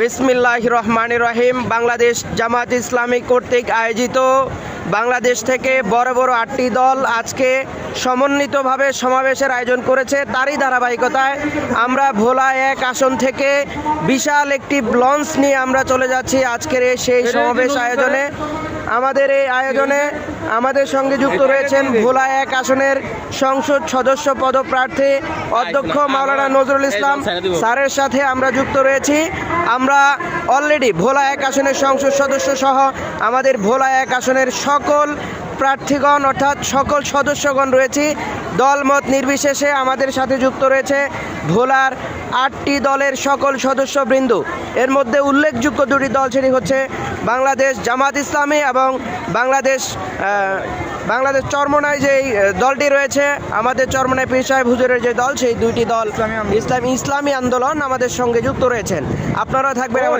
বিসমিল্লাহ রহমান রহিম। বাংলাদেশ জামাত ইসলামী কর্তৃক আয়োজিত বাংলাদেশ থেকে বড় বড় আটটি দল আজকে সমন্বিতভাবে সমাবেশের আয়োজন করেছে। তারই ধারাবাহিকতায় আমরা ভোলা এক আসন থেকে বিশাল একটি লঞ্চ নিয়ে আমরা চলে যাচ্ছি আজকের এই সেই সমাবেশ আয়োজনে। আমাদের এই আয়োজনে আমাদের সঙ্গে যুক্ত রয়েছেন ভোলা এক আসনের সংসদ সদস্য পদপ্রার্থী অধ্যক্ষ মাওলানা নজরুল ইসলাম স্যারের সাথে আমরা যুক্ত রয়েছি। আমরা অলরেডি ভোলা এক আসনের সংসদ সদস্য সহ আমাদের ভোলা এক আসনের সকল প্রার্থীগণ অর্থাৎ সকল সদস্যগণ রয়েছি। দলমত নির্বিশেষে আমাদের সাথে যুক্ত রয়েছে ভোলার আটটি দলের সকল সদস্যবৃন্দ। এর মধ্যে উল্লেখযোগ্য দুটি দল সেটি হচ্ছে বাংলাদেশ জামাত ইসলামী এবং বাংলাদেশ বাংলাদেশ চরমনায় যেই দলটি রয়েছে আমাদের চরমনায় পীর সাহেব হুজুরের যে দল সেই দুইটি দল ইসলাম ইসলামী আন্দোলন আমাদের সঙ্গে যুক্ত রয়েছেন। আপনারা থাকবেন।